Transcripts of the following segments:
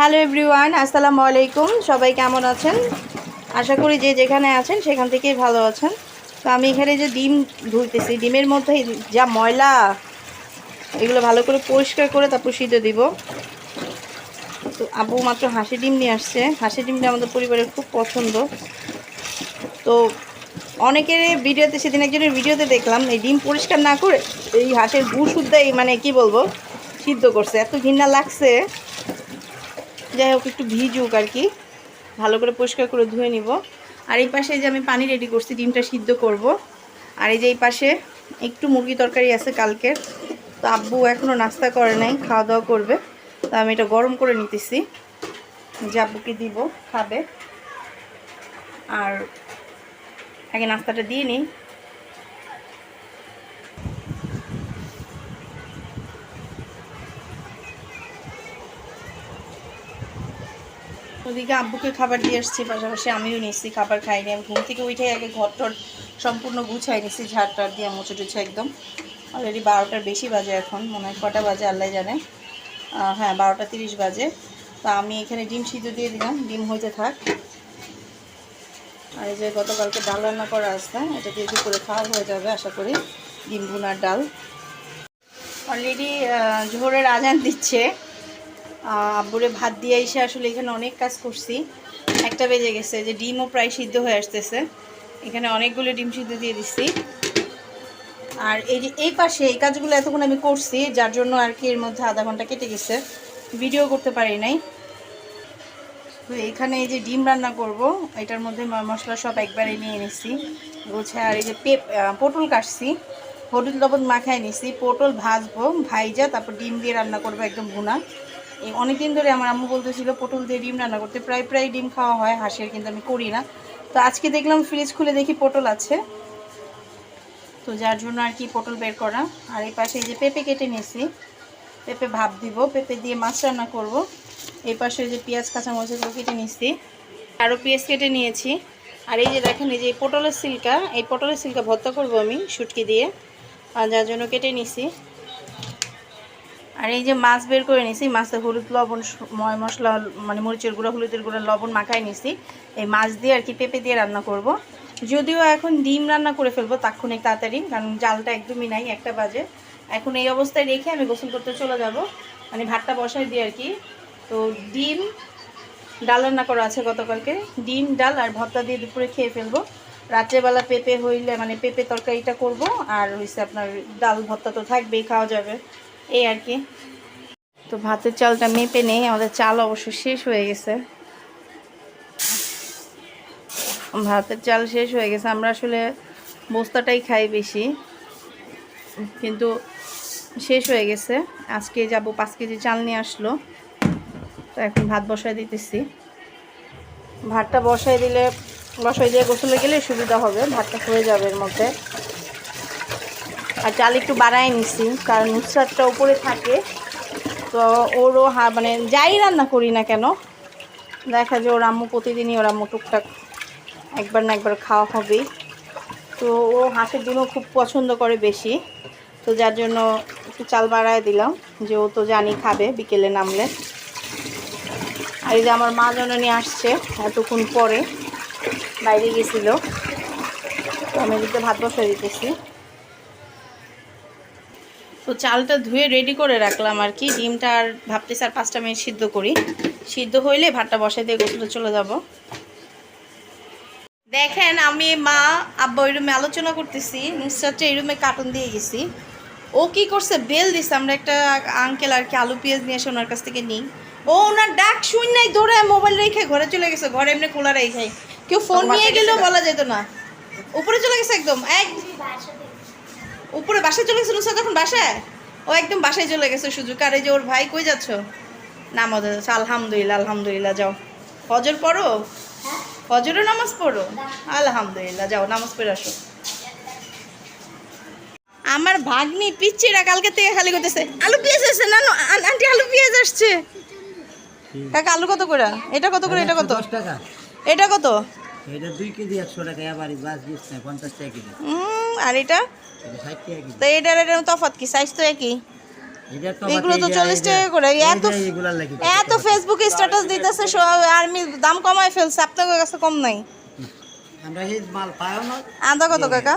Hello everyone, আসসালামু আলাইকুম। সবাই কেমন আছেন? আশা করি যে যেখানে আছেন সেখান থেকেই ভালো আছেন। তো আমি এখানে যে ডিম ধুইতেছি ডিমের মধ্যে যা ময়লা, এগুলো ভালো করে পরিষ্কার করে তারপর সিদ্ধ দিব। তো আবু মাত্র হাঁসি ডিম নিয়ে আসছে। হাঁসি ডিমটা আমাদের পরিবারের খুব পছন্দ। তো অনেকের ভিডিওতে, সেদিন একজনের ভিডিওতে দেখলাম, এই ডিম পরিষ্কার না করে এই হাঁসের গু শুদ্ধই মানে কি বলব, সিদ্ধ করছে। এত ঘৃণা লাগছে। যাই হোক, একটু ভিজুক আর কি। ভালো করে পরিষ্কার করে ধুয়ে নিব। আর এই পাশে যে আমি পানি রেডি করছি, ডিমটা সিদ্ধ করব। আর এই যে এই পাশে একটু মুরগি তরকারি আছে কালকের। তো আব্বু এখনও নাস্তা করে নাই, খাওয়া দাওয়া করবে। তো আমি এটা গরম করে নিতেছি। যে আব্বুকে দিব, খাবে। আর আগে নাস্তাটা দিয়ে নিই। ওদিকে আব্বুকে খাবার দিয়ে আসছি পাশাপাশি আমিও নিচ্ছি খাবার খাইনি। আমি ঘুম থেকে উঠে আগে ঘর টর সম্পূর্ণ গুছাই নিচ্ছি ঝাড় টাড় দিয়ে মুছে টুছে একদম। অলরেডি বারোটার বেশি বাজে এখন, মনে হয় কটা বাজে, আল্লাহ জানে। হ্যাঁ বারোটা তিরিশ বাজে। তা আমি এখানে ডিম সিদ্ধ দিয়ে দিলাম, ডিম হইতে থাক। আর এই যে গতকালকে ডাল রান্না করা আসতে এটা দিয়ে করে খাওয়া হয়ে যাবে, আশা করি। ডিম ভুনার ডাল। অলরেডি জোহরের আজান দিচ্ছে। আব্বুরে ভাত দিয়ে এসে আসলে এখানে অনেক কাজ করছি। একটা বেজে গেছে যে ডিমও প্রায় সিদ্ধ হয়ে আসতেছে। এখানে অনেকগুলো ডিম সিদ্ধ দিয়ে দিচ্ছি আর এই যে এই পাশে এই কাজগুলো এতক্ষণ আমি করছি, যার জন্য আর কি এর মধ্যে আধা ঘণ্টা কেটে গেছে। ভিডিও করতে পারি নাই। তো এখানে এই যে ডিম রান্না করব, এটার মধ্যে মশলা সব একবারে নিয়ে নিছি। গোছায় আর এই যে পেপ পটল কাটছি। হলুদ লবণ মাখায় নিছি। পটল ভাজবো, ভাইজা, তারপর ডিম দিয়ে রান্না করব একদম ভুনা। এই অনেকদিন ধরে আমার আম্মু বলতেছিল, পটল দিয়ে ডিম রান্না করতে। প্রায় প্রায় ডিম খাওয়া হয়, হাঁসের কিন্তু আমি করি না। তো আজকে দেখলাম ফ্রিজ খুলে দেখি পটল আছে। তো যার জন্য আর কি পটল বের করা। আর এই পাশে এই যে পেঁপে কেটে নিয়েছি। পেঁপে ভাপ দিব, পেঁপে দিয়ে মাছ রান্না করব। এই পাশে যে পেঁয়াজ, কাঁচামরিচগুলো কেটে নিচ্ছি আরও পেঁয়াজ কেটে নিয়েছি। আর এই যে দেখেন, এই যে পটলের সিল্কা, এই পটলের সিল্কা ভর্তা করব আমি, শুটকি দিয়ে। আর যার জন্য কেটে নিছি আর এই যে মাছ বের করে নিছি মাছে হলুদ লবণ ময় মশলা মানে মরিচের গুঁড়ো, হলুদের গুঁড়ো, লবণ মাখাই নিছি। এই মাছ দিয়ে আর কি পেঁপে দিয়ে রান্না করব। যদিও এখন ডিম রান্না করে ফেলব তাৎক্ষণিক তাড়াতাড়ি, কারণ জালটা একদমই নাই, একটা বাজে। এখন এই অবস্থায় রেখে আমি গোসল করতে চলে যাব। মানে ভাতটা বসাই দিই আর কি। তো ডিম ডাল রান্না করা আছে গতকালকে। ডিম, ডাল আর ভর্তা দিয়ে দুপুরে খেয়ে ফেলব। রাত্রেবেলা পেঁপে হইলে মানে পেঁপে তরকারিটা করব, আর হইছে আপনার ডাল, ভর্তা তো থাকবেই, খাওয়া যাবে। এই আর কি। তো ভাতের চালটা মেপে নেই, আমাদের চাল অবশ্য শেষ হয়ে গেছে। ভাতের চাল শেষ হয়ে গেছে, আমরা আসলে বস্তাটাই খাই বেশি। কিন্তু শেষ হয়ে গেছে, আজকে যাব পাঁচ কেজি চাল নিয়ে আসলো। তো এখন ভাত বসায় দিতেছি। ভাতটা বসাই দিলে বসাই দিয়ে গোসলে গেলে সুবিধা হবে, ভাতটা হয়ে যাবে এর মধ্যে। আর চাল একটু বাড়াই নিছি, কারণ নুসরাতটা উপরে থাকে। তো ওরও হা মানে যাই রান্না করি না কেন, দেখা যায় ওর আম্মু প্রতিদিনই ওর আম্মু টুকটাক একবার না একবার খাওয়া হবেই। তো ও হাঁসের ডিমও খুব পছন্দ করে বেশি, তো যার জন্য একটু চাল বাড়ায় দিলাম, যে ও তো জানি খাবে, বিকেলে নামলে। আর এই যে আমার মা জননী আসছে, এতক্ষণ পরে বাইরে গেছিল। তো আমি এদিকে ভাত বসাই দিতেছি। তো চালটা ধুয়ে রেডি করে রাখলাম আর কি। ডিমটা আর ভাবতেছি আর পাঁচটা মিনিট সিদ্ধ করি। সিদ্ধ হইলে ভাতটা বসাই দিয়ে গোসলে চলে যাব। দেখেন আমি মা আব্বা ওই রুমে আলোচনা করতেছি। নুসরাতটা এই রুমে কার্টুন দিয়ে গেছি। ও কি করছে? বেল দিছে। আমরা একটা আঙ্কেল আর কি আলু পেঁয়াজ নিয়ে এসে ওনার কাছ থেকে নিই। ও ওনার ডাক শুন নাই ধরে মোবাইল রেখে ঘরে চলে গেছে। ঘরে এমনি খোলা রেখে কেউ ফোন নিয়ে গেলেও বলা যেত না। উপরে চলে গেছে একদম। এক উপরে বাসায় চলে গেছে নুসরাত তখন বাসায়? ও একদম বাসায় চলে গেছে সুযোগ। আর এই যে ওর ভাই কই যাচ্ছ? নামাজ যাচ্ছে। আলহামদুলিল্লাহ আলহামদুলিল্লাহ যাও। হজর পড়ো? ফজরও নামাজ পড়ো? আলহামদুলিল্লাহ যাও নামাজ পড়ে আসো। আমার ভাগ্নি পিচ্ছিরা কালকে থেকে খালি করতেছে। আলু পেঁয়াজ আসছে না না, আন- আন্টি আলু পেঁয়াজ আসছে। কাকা আলু কত করে? এটা কত করে? এটা কত? এটা কত? এটা দুই কেজি একশো টাকা এবার বাস বিশ টাকা পঞ্চাশ টাকা কেজি। উম, আর এটা? এটা ষাট টাকা কেজি। তো এটার এটার তফাৎ কি? সাইজ তো একই। এগুলো তো চল্লিশ টাকা করে। এত এত ফেসবুকে স্ট্যাটাস দিতেছে আর্মি দাম কমায় ফেলছে আপনার কাছে কম নাই। আদা কত কাকা?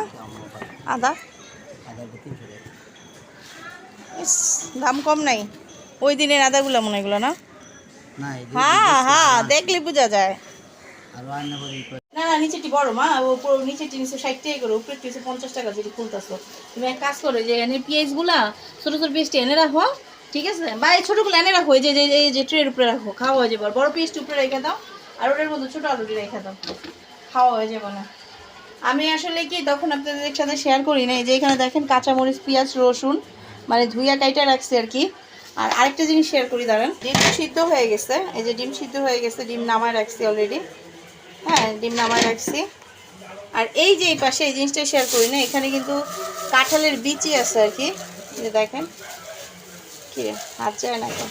আদা? দাম কম নাই। ওই দিনের আদাগুলো মনে হয় এগুলো না? হ্যাঁ হ্যাঁ দেখলে বোঝা যায়। না না নিচেটি বড় মা, ও পুরো নিচেটি নিচে ষাট টাকা করে উপরে নিচে পঞ্চাশ টাকা যদি খুলতেছো। তুমি এক কাজ করো, যে এনে পেঁয়াজগুলা ছোট ছোট পিসটি এনে রাখো, ঠিক আছে? বা এই ছোটগুলো এনে রাখো যে যে- যে ট্রের উপরে রাখো, খাওয়া হয়ে যাবে। বড় পিসটি উপরে রেখে দাও, আর ওটার মধ্যে ছোট আলুটি রেখে দাও। খাওয়া হয়ে যাবে না। আমি আসলে কি তখন আপনাদের সাথে শেয়ার করি না এই যে এখানে দেখেন কাঁচামরিচ, পেঁয়াজ, রসুন মানে ধুইয়া কাইটা রাখছি আর কি। আর আরেকটা জিনিস শেয়ার করি, দাঁড়ান। ডিম সিদ্ধ হয়ে গেছে, এই যে ডিম সিদ্ধ হয়ে গেছে, ডিম নামায় রাখছি অলরেডি হ্যাঁ ডিম নামায় রাখছি। আর এই যে এই পাশে এই জিনিসটা শেয়ার করি না এখানে কিন্তু কাঁঠালের বিচি আছে আর কি। যে দেখেন কি হাত যায় না তো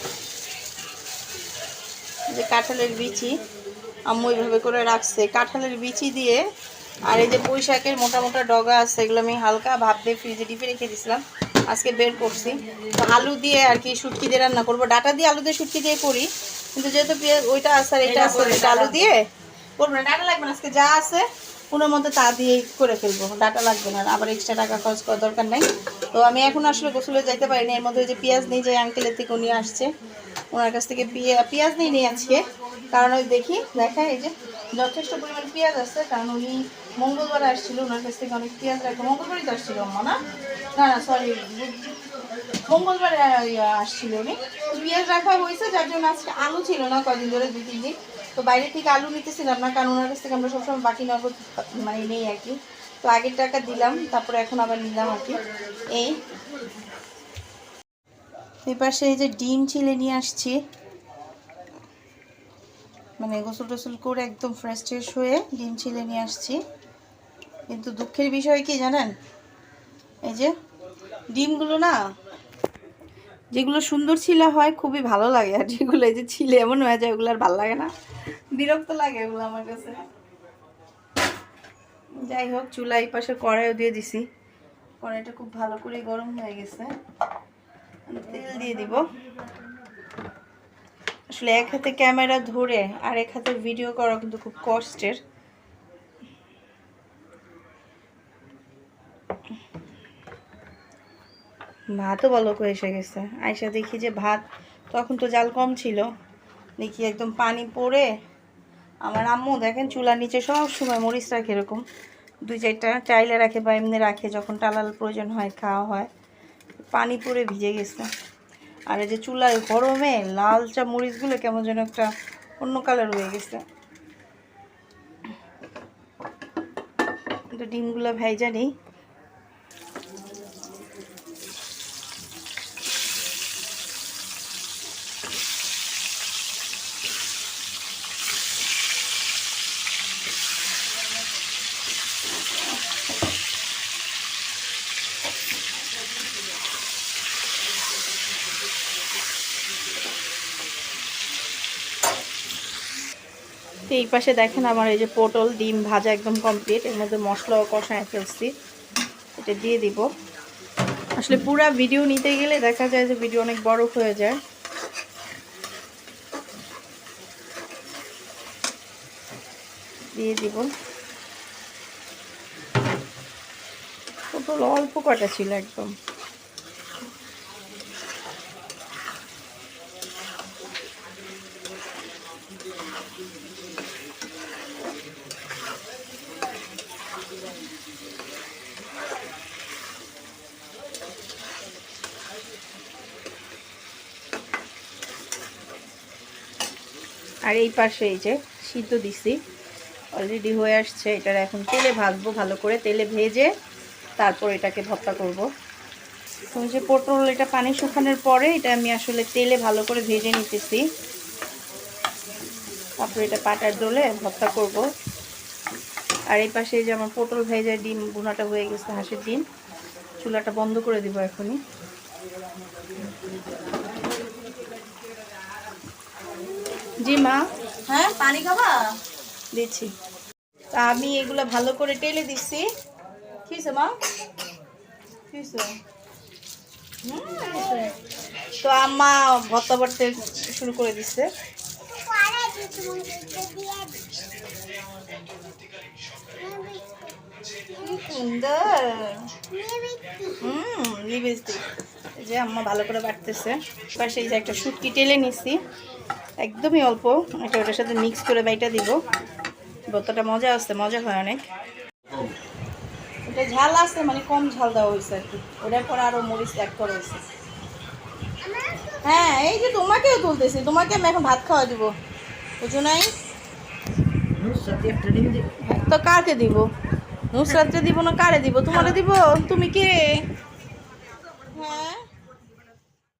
যে কাঁঠালের বিচি আম্মু এইভাবে করে রাখছে। কাঁঠালের বিচি দিয়ে আর এই যে পুঁই শাকের মোটা মোটা ডগা আছে এগুলো আমি হালকা ভাব দিয়ে ফ্রিজে ডিপে রেখে দিয়েছিলাম। আজকে বের করছি। তো আলু দিয়ে আর কি শুটকি দিয়ে রান্না করব। ডাটা দিয়ে আলু দিয়ে শুটকি দিয়ে করি। কিন্তু যেহেতু ওইটা আছে আর এটা আছে আলু দিয়ে করব না ডাটা লাগবে না, আজকে যা আছে, কোনো মতো তা দিয়েই করে ফেলব। ডাটা লাগবে না আবার এক্সট্রা টাকা খরচ করার দরকার নাই। তো আমি এখন আসলে গোসলে যাইতে পারিনি এর মধ্যে যে পেঁয়াজ নিয়ে যে আঙ্কেলের থেকে উনি আসছে, ওনার কাছ থেকে পেঁয়া- পেঁয়াজ নিয়ে নিয়ে আজকে। কারণ ওই দেখি দেখা এই যে, যথেষ্ট পরিমাণ পেঁয়াজ আছে, কারণ উনি মঙ্গলবার আসছিল, ওনার কাছ থেকে অনেক পেঁয়াজ রাখব মঙ্গলবারই তো আসছিল আম্মা, না? না না সরি মঙ্গলবার আসছিল উনি। পেঁয়াজ রাখা হয়েছে, যার জন্য আজকে আলু ছিল না কদিন ধরে, দুই, তিন দিন। তো বাইরে থেকে আলু নিতেছিলাম না, কারণ ওনার কাছ থেকে আমরা সবসময় বাকি নগদ মানে নেই আর কি। তো আগের টাকা দিলাম, তারপরে এখন আবার নিলাম আর কি। এই। এই পাশে এই যে ডিম ছিলে নিয়ে আসছি। মানে গোসল টোসল করে একদম ফ্রেশ ট্রেশ হয়ে ডিম ছিলে নিয়ে আসছি। কিন্তু দুঃখের বিষয় কি জানেন? এই যে ডিমগুলো না, যেগুলো সুন্দর ছিলে হয়, খুবই ভালো লাগে। আর যেগুলো এই যে ছিলে এমন হয়ে যায়, ওগুলো আর ভালো লাগে না। বিরক্ত লাগে ওগুলো আমার কাছে। যাই হোক, চুলা এই পাশে কড়াইও দিয়ে দিছি। কড়াইটা খুব ভালো করে গরম হয়ে গেছে। তেল দিয়ে দিব। আসলে এক হাতে ক্যামেরা ধরে আর এক হাতে ভিডিও করা কিন্তু খুব কষ্টের। ভাতও বলক এসে গেছে। আয়সা দেখি যে ভাত, তখন তো জাল কম ছিল। দেখি একদম পানি পড়ে আমার আম্মু দেখেন চুলার নিচে সব সময় মরিচ রাখে এরকম। দুই চারটা চাইলে রাখে বা এমনি রাখে, যখন টালাল প্রয়োজন হয়, খাওয়া হয়। পানি পড়ে ভিজে গেছে। আর এই যে চুলায় গরমে লাল চা মরিচগুলো কেমন যেন একটা অন্য কালার হয়ে গেছে। তো ডিমগুলো ভেজা নেই। তো এই পাশে দেখেন আমার এই যে পটল, ডিম ভাজা একদম কমপ্লিট এর মধ্যে মশলাও কষায় ফেলছি। এটা দিয়ে দিব। আসলে পুরা ভিডিও নিতে গেলে দেখা যায় যে ভিডিও অনেক বড় হয়ে যায়। দিয়ে দিব। পটল অল্প কটা ছিল একদম। আর এই পাশে এই যে সিদ্ধ দিছি। অলরেডি হয়ে আসছে, এটার এখন তেলে ভাজবো ভালো করে। তেলে ভেজে তারপর এটাকে ভর্তা করব। তো যে পটল এটা পানি শুকানোর পরে এটা আমি আসলে তেলে ভালো করে ভেজে নিতেছি। তারপর এটা পাটার দোলে ভর্তা করব। আর এই পাশে যে আমার পটল ভেজে ডিম বোনাটা হয়ে গেছে হাঁসের ডিম। চুলাটা বন্ধ করে দিব এখনই। জি মা। হ্যাঁ পানি খাবা? দিচ্ছি। তা আমি এগুলো ভালো করে টেলে দিচ্ছি। কি হয়েছে মা? কি হয়েছে? হুম, হয়েছে। তো আম্মা ভর্তা ভরতে শুরু করে দিচ্ছে সুন্দর। হুম লিপস্টিক যে আম্মা ভালো করে বাটতেছে। পাশে এই যে একটা শুটকি টেলে নিছি। একদমই অল্প। এটা ওটার সাথে মিক্স করে বাইটা দিব। ভর্তাটা মজা আসছে, মজা হয় অনেক। এটা ঝাল আছে মানে কম ঝাল দেওয়া হয়েছে আর কি। ওটার পর আরও মরিচ অ্যাড করা হয়েছে। হ্যাঁ এই যে তোমাকেও তুলতেছি। তোমাকে আমি এখন ভাত খাওয়া দিব। বুঝো নাই তো কাকে দিব? নুসরাতকে দিব না কারে দিব? তোমারে দিব? তুমি কে? হ্যাঁ